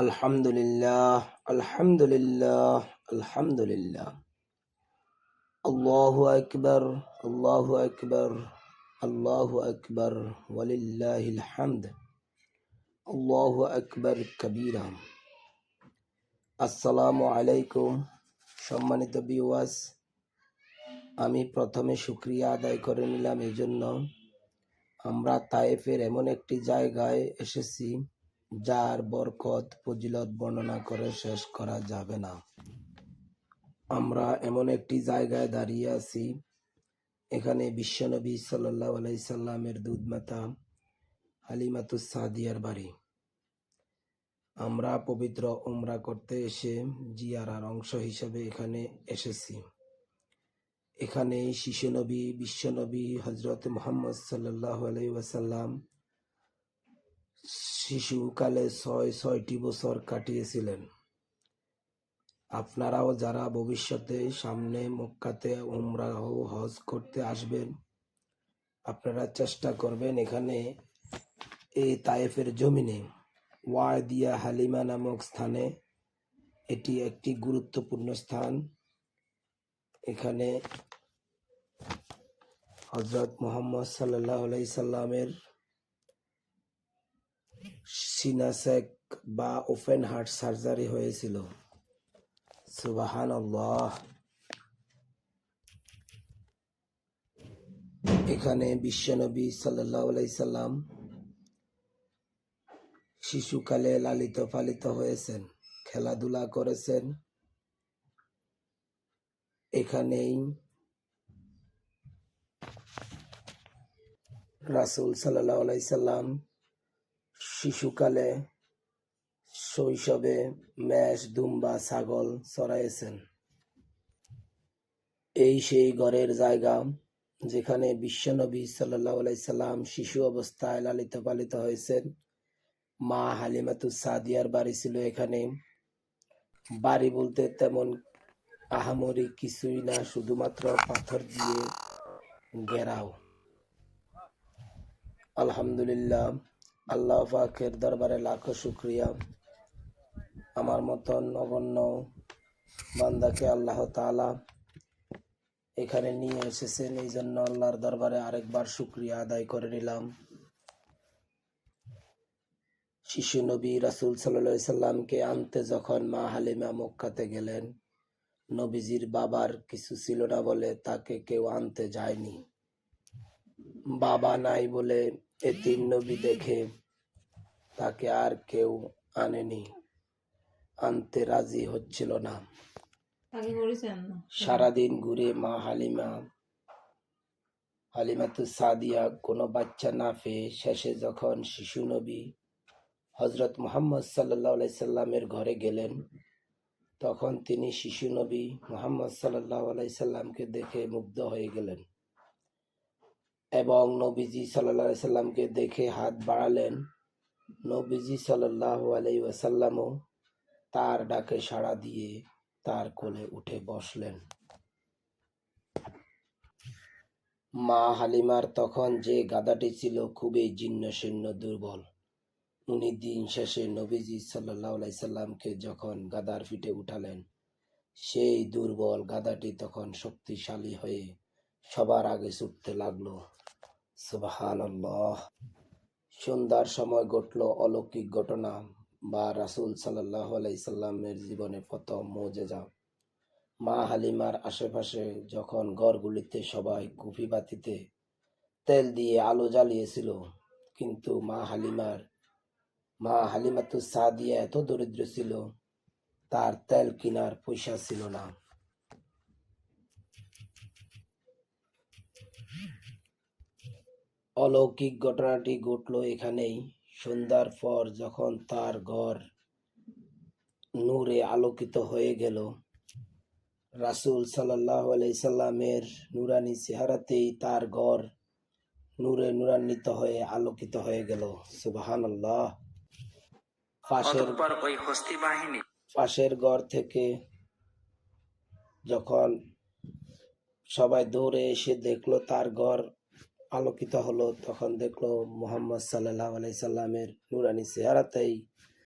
আলহামদুলিল্লাহ আলহামদুলিল্লাহ আলহামদুলিল্লাহ। আল্লাহ আকবর আল্লাহ আকবর আল্লাহ আকবর, ওয়ালিল্লাহিল হামদ। আল্লাহু আকবর কবিরাম আসসালামু আলাইকুম, সম্মানিত বিওয়াস আমি প্রথমে শুক্রিয়া আদায় করে নিলাম। এই জন্য আমরা তায়েফের এমন একটি জায়গায় এসেছি যার বরকত ফজিলত বর্ণনা করে শেষ করা যাবে না। আমরা এমন একটি জায়গায় দাঁড়িয়ে আছি, এখানে বিশ্বনবী সাল্লাহ আলাইসাল্লামের দুধমাতা হালিমাতুস সাদিয়ার বাড়ি। আমরা পবিত্র উমরা করতে এসে জিয়ারার অংশ হিসেবে এখানে এসেছি। এখানে শিশু নবী বিশ্বনবী হজরত মোহাম্মদ সাল্লাহ আলাইসাল্লাম শিশুকালে ছয়, ছয়টি বছর কাটিয়েছিলেন। আপনারাও যারা ভবিষ্যতে সামনে মক্কাতে উমরা ও হজ করতে আসবেন, আপনারা চেষ্টা করবেন এখানে এই তায়েফের জমিনে ওয়াদিয়া হালিমা নামক স্থানে এটি একটি গুরুত্বপূর্ণ স্থান। এখানে হজরত মোহাম্মদ সাল্লাহ সাল্লামের সিনাসেক বা ওপেন হার্ট সার্জারি হয়েছিল। সুবাহান এখানে বিশ্বনবী সাল্লাহ সাল্লাম শিশুকালে লালিত পালিত হয়েছেন, খেলাধুলা করেছেন। এখানেই রাসুল সাল্লাহ সাল্লাম শিশুকালে শৈশবে মেষ দুম্বা, ছাগল চড়াইয়েছেন এই সেই ঘরের জায়গা যেখানে বিশ্বনবী সাল্লাহ সাল্লাম শিশু অবস্থায় লালিত পালিত হয়েছেন। মা হালিমাতু সাদিয়ার বাড়ি ছিল এখানে। বাড়ি বলতে তেমন আহামরি কিছুই না, শুধুমাত্র পাথর দিয়ে ঘেরাও। আলহামদুলিল্লাহ আল্লাহ পাকের দরবারে লাখো শুক্রিয়া। আমার মতন নগণ্য বান্দাকে আল্লাহ তাআলা এখানে নিয়ে এসেছেন এই জন্য আল্লাহর দরবারে আরেকবার শুক্রিয়া আদায় করে নিলাম। শিশু নবী রাসুল সাল্লা সাল্লামকে আনতে যখন মা হালিমা মক্কাতে গেলেন, নবীজির বাবার কিছু ছিল না বলে তাকে কেউ আনতে যায়নি। বাবা নাই বলে এতিম নবী দেখে তাকে আর কেউ আনেনি আনতে রাজি হচ্ছিল না। সারাদিন ঘুরে মা হালিমা হালিমাতু সাদিয়া কোনো বাচ্চা না পেয়ে শেষে যখন শিশু নবী হজরত মোহাম্মদ সাল্লাহ সাল্লামের ঘরে গেলেন তখন তিনি শিশু নবী মোহাম্মদ সাল্লাহ সাল্লামকে দেখে মুগ্ধ হয়ে গেলেন। এবং নবীজি সাল্লাহ সাল্লামকে দেখে হাত বাড়ালেন। নবীজি সাল্লাহ আলাই ওয়াসাল্লামও তার ডাকে সাড়া দিয়ে তার কোলে উঠে বসলেন। মা হালিমার তখন যে গাদাটি ছিল খুবই জীর্ণ শীর্ণ দুর্বল। উনি দিন শেষে নবীজি সাল্লাহ সাল্লামকে যখন গাদার পিঠে উঠালেন, সেই দুর্বল গাদাটি তখন শক্তিশালী হয়ে সবার আগে ছুটতে লাগল সন্ধ্যার সময় ঘটল অলৌকিক ঘটনা, বা রাসুল সাল্লাহ জীবনে প্রথম মোজেজা। মা হালিমার আশেপাশে যখন ঘরগুলিতে সবাই কুফি বাতিতে তেল দিয়ে আলো জ্বালিয়েছিল, কিন্তু মা হালিমার, মা হালিমাতু সাদিয়া এত দরিদ্র ছিল, তার তেল কিনার পয়সা ছিল না। অলৌকিক ঘটনাটি ঘটল এখানেই। সন্ধ্যার পর যখন তার ঘর নূরে আলোকিত হয়ে গেল রাসুল সাল্লাহ সাল্লামের নুরানি চেহারাতেই তার ঘর নূরে নূরান্বিত হয়ে আলোকিত হয়ে গেল। সুবাহান আল্লাহ পাশের ওই হস্তি বাহিনী পাশের ঘর থেকে যখন সবাই দৌড়ে এসে দেখল তার ঘর আলোকিত হলো। তখন দেখল মোহাম্মদ সাল্লাহ আলাই সাল্লামের নুরানি চেহারাতেই